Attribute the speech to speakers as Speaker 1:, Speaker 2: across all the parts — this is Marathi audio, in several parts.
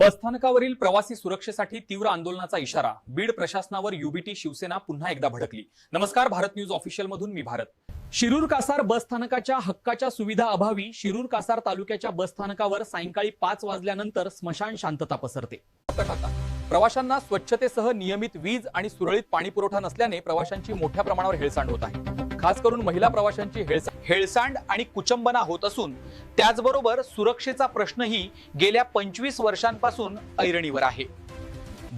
Speaker 1: बसस्थानकावरील प्रवासी सुरक्षेसाठी तीव्र आंदोलनाचा इशारा. बीड प्रशासनावर युबीटी शिवसेना पुन्हा एकदा भडकली. नमस्कार भारत न्यूज ऑफिशियल मधून मी भारत. शिरूर कासार बसस्थानकाच्या हक्काच्या सुविधा अभावी शिरूर कासार तालुक्याच्या बसस्थानकावर सायंकाळी पाच वाजल्यानंतर स्मशान शांतता पसरते. प्रवाशांना स्वच्छतेसह नियमित वीज आणि सुरळीत पाणी पुरवठा नसल्याने प्रवाशांची मोठ्या प्रमाणावर हेळसांड होत आहे. खास करून महिला प्रवाशांची हेळसांड आणि कुचंबना होत असून त्याचबरोबर सुरक्षेचा प्रश्नही गेल्या पंचवीस वर्षांपासून ऐरणीवर आहे.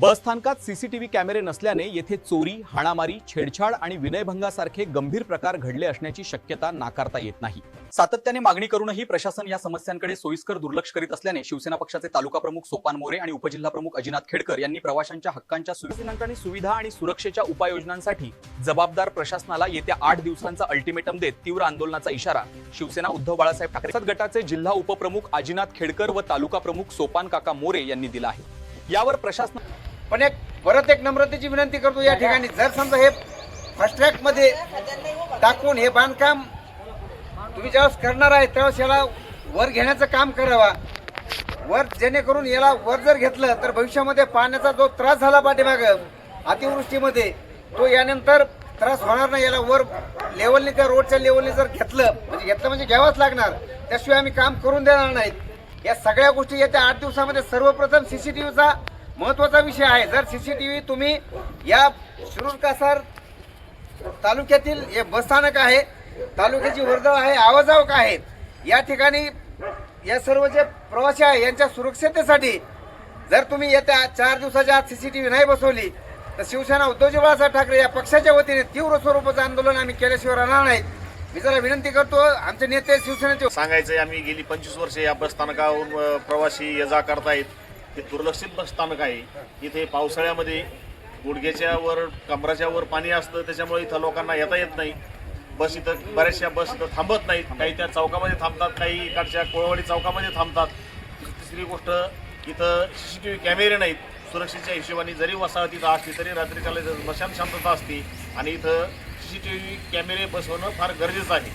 Speaker 1: बसस्थानकात सीसीटीव्ही कॅमेरे नसल्याने येथे चोरी हाणामारी छेडछाड आणि विनयभंगासारखे गंभीर प्रकार घडले असण्याची शक्यता नाकारता येत नाही. सातत्याने मागणी करूनही प्रशासन या समस्यांकडे सोयीस्कर दुर्लक्ष करीत असल्याने शिवसेना पक्षाचे तालुका प्रमुख सोपान मोरे आणि उपजिल्हा प्रमुख अजिनाथ खेडकर यांनी प्रवाशांच्या हक्कांच्या आणि सुविधा आणि सुरक्षेच्या उपाययोजनांसाठी जबाबदार प्रशासनाला येत्या आठ दिवसांचा अल्टिमेटम देत तीव्र आंदोलनाचा इशारा शिवसेना उद्धव बाळासाहेब ठाकरे गटाचे जिल्हा उपप्रमुख अजिनाथ खेडकर व तालुका प्रमुख सोपान काका मोरे यांनी दिला आहे. यावर प्रशासन
Speaker 2: पण एक परत एक नम्रतेची विनंती करतो या ठिकाणी. जर समजा हे फास्ट ट्रॅकमध्ये टाकून हे बांधकाम तुम्ही ज्यावेळेस करणार आहे त्यावेळेस याला वर घेण्याचं काम करावा. वर जेणेकरून याला वर जर घेतलं तर भविष्यामध्ये पाण्याचा जो त्रास झाला पाठीमाग अतिवृष्टीमध्ये तो यानंतर त्रास होणार नाही. याला वर लेवलने त्या रोडच्या लेवलने जर घेतलं म्हणजे घेतलं म्हणजे घ्यावंच लागणार. त्याशिवाय आम्ही काम करून देणार नाहीत. या सगळ्या गोष्टी येत्या आठ दिवसामध्ये सर्वप्रथम सीसीटीव्हीचा महत्त्वाचा विषय आहे. जर सीसीटीव्ही तुम्ही या शिरूर कासार तालुक्यातील हे बसस्थानक आहे तालुक्याची वर्दळ आहे आवाजावक आहेत या ठिकाणी या सर्व जे प्रवासी आहे यांच्या सुरक्षतेसाठी जर तुम्ही येत्या चार दिवसाच्या आत सीसीटीव्ही नाही बसवली तर शिवसेना उद्धवजी बाळासाहेब ठाकरे या पक्षाच्या वतीने तीव्र स्वरूपाचं आंदोलन आम्ही केल्याशिवाय राहणार नाही. मी जरा विनंती करतो आमचे नेते शिवसेनेचे
Speaker 3: सांगायचं आम्ही गेली पंचवीस वर्षे या बसस्थानकावरून प्रवासी ये जा करतायत. हे दुर्लक्षित बसस्थानक आहे इथे पावसाळ्यामध्ये गुडघ्याच्या वर कमराच्या वर पाणी असतं त्याच्यामुळे इथं लोकांना येता येत नाही. बस इथं बऱ्याचशा बस इथं थांबत नाहीत. काही त्या चौकामध्ये थांबतात काही इकडच्या कोळवाडी चौकामध्ये थांबतात. तिसरी गोष्ट इथं सी सी टी व्ही कॅमेरे नाहीत. सुरक्षेच्या हिशोबाने जरी वसाहत असली तरी रात्रीच्या स्मशान शांतता असते आणि इथं सी सी टी व्ही कॅमेरे बसवणं फार गरजेचं आहे.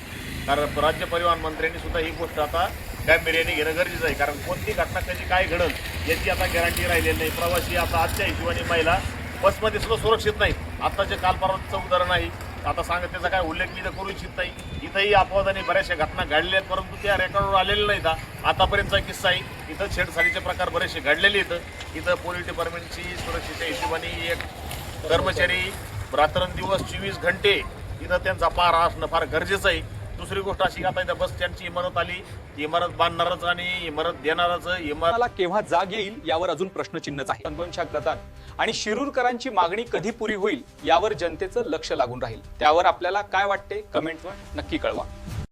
Speaker 3: कारण राज्य परिवहन मंत्र्यांनी सुद्धा ही गोष्ट आता कॅमेऱ्याने घेणं गरजेचं आहे? कारण कोणती घटना कधी काय घडल याची आता गॅरंटी राहिलेली नाही. प्रवासी आता आजच्या हिशोबाने महिला बसमध्ये सुद्धा सुरक्षित नाही. आत्ताचे कालपर्वाचं उदाहरण आहे आता सांगत त्याचा काय उल्लेख मी इथं करू इच्छित नाही. इथंही अपवादाने बऱ्याचशा घटना घडल्या आहेत परंतु त्या रेकॉर्डवर आलेल्या नाहीत आतापर्यंतचा किस्सा आहे. इथं छेडछाडीचे प्रकार बरेचसे घडलेले आहेत. इथं पोलीस डिपार्टमेंटची सुरक्षेच्या हिशोबाने एक कर्मचारी रात्रंदिवस चोवीस घंटे इथं त्यांचा पारा असणं फार गरजेचं आहे. दुसरी गोष्ट अशी आता इथं बस स्टँडची इमारत आली. इमारत बांधणारच आणि इमारत देणारच इमारत
Speaker 1: केव्हा जाग येईल यावर अजून प्रश्नचिन्हच आहे. आंदोलनच्या गटात आणि शिरूरकरांची मागणी कधी पुरी होईल यावर जनतेचं लक्ष लागून राहील. त्यावर आपल्याला काय वाटते? कमेंटवर नक्की कळवा.